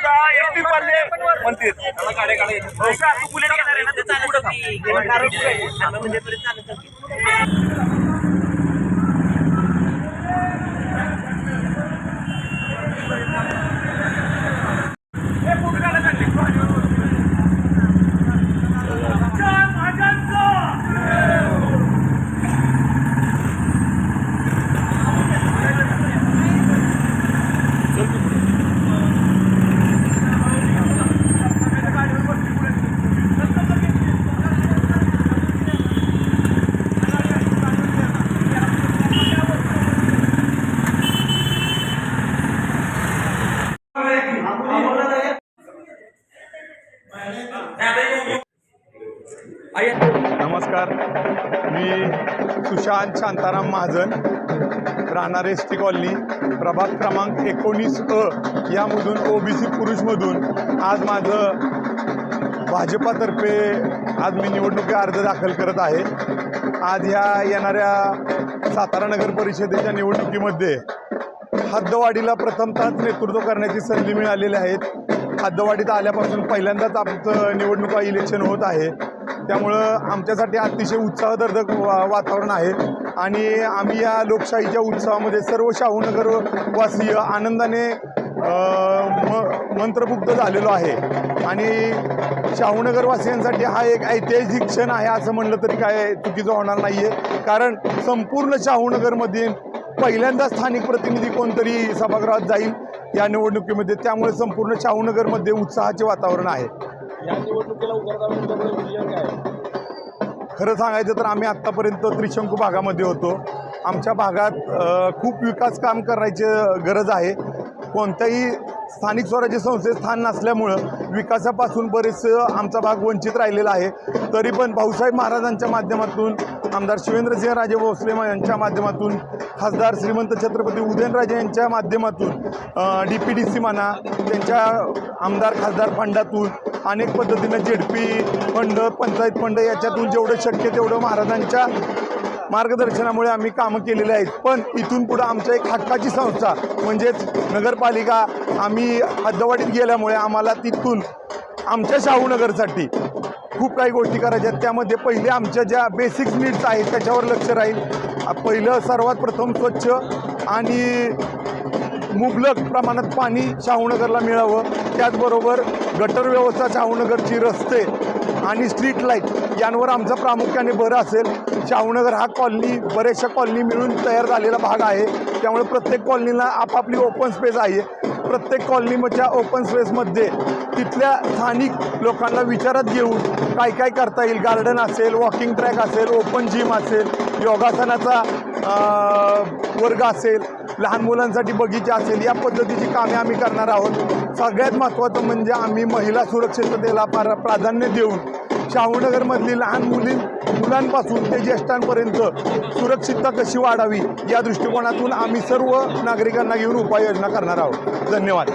समजा S T पाडले म्हणतील. बुलेट घेणार आहे ना ते नमस्कार. मी सुशांत शांताराम महाजन. राहणार एस टी कॉलनी प्रभाग क्रमांक एकोणीस अ यामधून सी पुरुषमधून. आज माझं भाजपातर्फे आज मी निवडणुकी अर्ज दाखल करत आहे. आज ह्या येणाऱ्या सातारा नगर परिषदेच्या निवडणुकीमध्ये हद्दवाढीला प्रथमतःच नेतृत्व करण्याची संधी मिळालेली आहेत खाद्यवाडीत आल्यापासून पहिल्यांदाच आमचं निवडणुका इलेक्शन होत आहे. त्यामुळं आमच्यासाठी अतिशय उत्साहदर्शक वा वातावरण आहे. आणि आम्ही या लोकशाहीच्या उत्सवामध्ये सर्व शाहूनगर वासीय आनंदाने म मंत्रमुग्ध झालेलो आहे. आणि शाहूनगरवासियांसाठी हा एक ऐतिहासिक क्षण आहे असं म्हणलं तरी काय चुकीचं होणार नाही आहे कारण संपूर्ण शाहूनगरमध्ये पहिल्यांदा स्थानिक प्रतिनिधी कोणतरी सभागृहात जाईल. या निवडणुकीमध्ये त्यामुळे संपूर्ण शाहूनगरमध्ये उत्साहाचे वातावरण आहे. या निवडणुकीला? खरं सांगायचं तर आम्ही आत्तापर्यंत त्रिशंकू भागामध्ये होतो. आमच्या भागात खूप विकास काम करायची गरज आहे. कोणत्याही स्थानिक स्वराज्य संस्थेत स्थान नसल्यामुळं विकासापासून बरेचसं आमचा भाग वंचित राहिलेला आहे. तरी पण भाऊसाहेब महाराजांच्या माध्यमातून आमदार शिवेंद्रसिंह राजे भोसले यांच्या माध्यमातून खासदार श्रीमंत छत्रपती उदयनराजे यांच्या माध्यमातून डी पी डी सी म्हणा त्यांच्या आमदार खासदार फंडातून अनेक पद्धतीनं झेडपी फंड पंचायत फंड याच्यातून जेवढं शक्य तेवढं महाराजांच्या मार्गदर्शनामुळे आम्ही कामं केलेली आहेत. पण इथून पुढं आमच्या एक हक्काची संस्था म्हणजेच नगरपालिका आम्ही हद्दवाडीत गेल्यामुळे आम्हाला तिथून आमच्या शाहूनगरसाठी खूप काही गोष्टी करायच्या आहेत. त्यामध्ये पहिले आमच्या ज्या बेसिक नीड्स आहेत त्याच्यावर लक्ष राहील. पहिलं सर्वात प्रथम स्वच्छ आणि मुबलक प्रमाणात पाणी शाहूनगरला मिळावं. त्याचबरोबर गटर व्यवस्था शाहूनगरची रस्ते आणि स्ट्रीट लाइट यांवर आमचं प्रामुख्याने भर असेल शाहूनगर हा कॉलनी बऱ्याचशा कॉलनी मिळून तयार झालेला भाग आहे. त्यामुळे प्रत्येक कॉलनीला आपापली ओपन स्पेस आहे. प्रत्येक कॉलनीच्या ओपन स्पेसमध्ये तिथल्या स्थानिक लोकांना विचारात घेऊन काय काय करता येईल गार्डन असेल वॉकिंग ट्रॅक असेल ओपन जिम असेल योगासनाचा वर्ग असेल लहान मुलांसाठी बगीचा असेल या पद्धतीची कामे आम्ही करणार आहोत. सगळ्यात महत्त्वाचं म्हणजे आम्ही महिला सुरक्षिततेला प्रार प्राधान्य देऊन शाहूनगरमधली लहान मुली मुलांपासून ते ज्येष्ठांपर्यंत सुरक्षितता कशी वाढावी या दृष्टिकोनातून आम्ही सर्व नागरिकांना घेऊन उपाययोजना करणार आहोत. धन्यवाद.